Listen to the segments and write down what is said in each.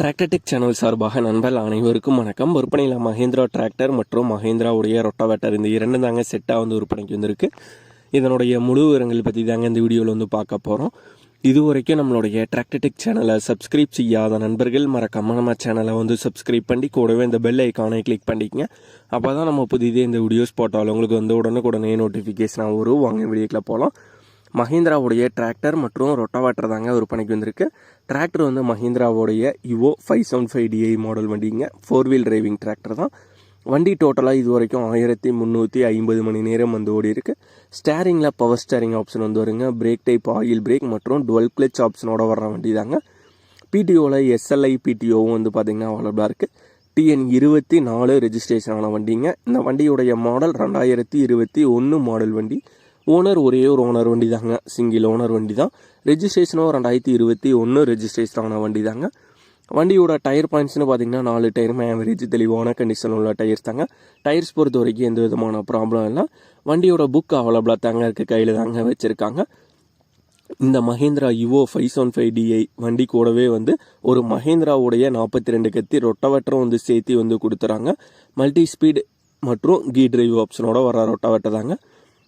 Tractor Tech channel சார்பாக நண்பர்கள் அனைவருக்கும் வணக்கம். விற்பனையில் மஹேந்திரா டிராக்டர் மற்றும் மஹேந்திராவுடைய ரொட்டாவேட்டர் இந்த இரண்டு தாங்க செட்டாக வந்து விற்பனைக்கு வந்திருக்கு. இதனுடைய முழு விவரங்கள் பற்றி தாங்க இந்த வீடியோவில் வந்து பார்க்க போகிறோம் இது வரைக்கும் நம்மளுடைய டிராக்டர்டெக் சேனலை சப்ஸ்கிரைப் செய்யாத நண்பர்கள் மறக்காம நம்ம சேனலை வந்து சப்ஸ்கிரைப் பண்ணி கூடவே இந்த பெல் ஐக்கானை கிளிக் பண்ணிக்கங்க. அப்போ தான் நம்ம புதிதே இந்த வீடியோஸ் போட்டாலும் உங்களுக்கு வந்து உடனுக்குடனே நோட்டிஃபிகேஷனாக வரும். வாங்க வீடியோக்கில் போகலாம் மஹிந்திராவுடைய டிராக்டர் மற்றும் ரொட்டாவாட்டர் தாங்க விற்பனைக்கு வந்திருக்கு. டிராக்டர் வந்து மஹிந்திராவுடைய Yuvo five seven five DI model வண்டிங்க. ஃபோர் வீல் டிரைவிங் டிராக்டர் தான். வண்டி டோட்டலாக இது வரைக்கும் ஆயிரத்தி முந்நூற்றி ஐம்பது மணி நேரம் வந்து ஓடி இருக்கு ஸ்டேரிங்கில் பவர் ஸ்டேரிங் ஆப்ஷன் வந்து வருங்க. பிரேக் டைப் ஆயில் பிரேக் மற்றும் டுவெல் கிளச் ஆப்ஷனோட வர்ற வண்டி தாங்க. பிடிஓவில் எஸ்எல்ஐ பிடிஓவும் வந்து பார்த்திங்கன்னா அவைலபிளாக இருக்குது டிஎன் இருபத்தி நாலு ரெஜிஸ்ட்ரேஷன் ஆன வண்டிங்க. இந்த வண்டியுடைய மாடல் ரெண்டாயிரத்தி இருபத்தி ஒன்று மாடல் வண்டி. ஓனர் ஒரே ஒரு ஓனர் வண்டி தாங்க சிங்கிள் ஓனர் வண்டி தான் ரெஜிஸ்ட்ரேஷனும் ரெண்டாயிரத்தி இருபத்தி ஒன்று ரெஜிஸ்ட்ரேஷன் ஆன வண்டி தாங்க வண்டியோட டயர் பாயிண்ட்ஸ்னு பார்த்தீங்கன்னா நாலு டயருமே ஆவரேஜ் தெளிவான கண்டிஷன் உள்ள டயர்ஸ் தாங்க. டயர்ஸ் பொறுத்த வரைக்கும் எந்த விதமான ப்ராப்ளம் இல்லை. வண்டியோட புக் அவைலபிளாக தாங்க இருக்குது கையில் தாங்க வச்சுருக்காங்க. இந்த Mahindra Yuvo five seven five DI வண்டி கூடவே வந்து ஒரு மஹேந்திராவுடைய நாற்பத்தி ரெண்டு கத்தி ரொட்டவெட்டரும் வந்து சேர்த்து வந்து கொடுத்துறாங்க. மல்டி ஸ்பீட் மற்றும் கீ டிரைவ் ஆப்ஷனோட வர ரொட்டவெட்டர் தாங்க.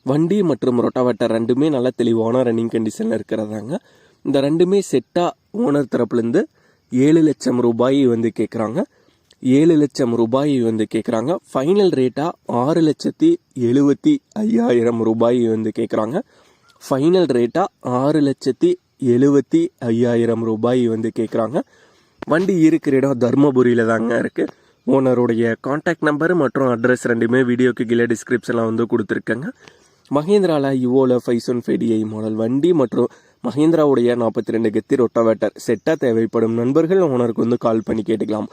வண்டி மற்றும் ரொட்டவெட்டர் ரெண்டுமே நல்ல தெளிவான ரன்னிங் கண்டிஷனில் இருக்கிறதாங்க. இந்த ரெண்டுமே செட்டாக ஓனர் தரப்புலேருந்து ஏழு லட்சம் ரூபாய் வந்து கேட்குறாங்க ஏழு லட்சம் ரூபாய் வந்து கேட்குறாங்க ஃபைனல் ரேட்டாக ஆறு லட்சத்தி எழுபத்தி ஐயாயிரம் ரூபாய் வந்து கேட்குறாங்க ஃபைனல் ரேட்டாக ஆறு லட்சத்தி எழுபத்தி ஐயாயிரம் ரூபாய் வந்து கேட்குறாங்க வண்டி இருக்கிற இடம் தருமபுரியில் தாங்க இருக்குது ஓனருடைய காண்டாக்ட் நம்பர் மற்றும் அட்ரஸ் ரெண்டுமே வீடியோக்கு கீழே டிஸ்கிரிப்ஷனில் வந்து கொடுத்துருக்கேங்க. மஹேந்திராவில் யுவோவில் ஃபைவ் ஒன் ஃபைவ் மாடல் வண்டி மற்றும் மஹேந்திராவுடைய நாற்பத்தி ரெண்டு கெத்தி ரொட்டவேட்டர் செட்டாக தேவைப்படும் நண்பர்கள் ஓனருக்கு வந்து கால் பண்ணி கேட்டுக்கலாம்.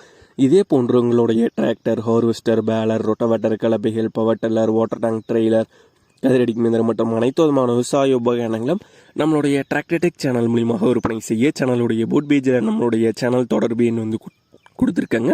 இதே போன்று உங்களுடைய tractor harvester baler rotavator கலப்பைகள் power tiller water tank trailer கதிரடிக்கு மிந்திரம் மற்றும் அனைத்து விதமான விவசாய உபகரணங்களும் நம்மளுடைய டிராக்டர்டெக் சேனல் மூலியமாக விற்பனை செய்ய சேனலுடைய போட் பேஜில் நம்மளுடைய சேனல் தொடர்பு எண் வந்து கொடுத்துருக்காங்க.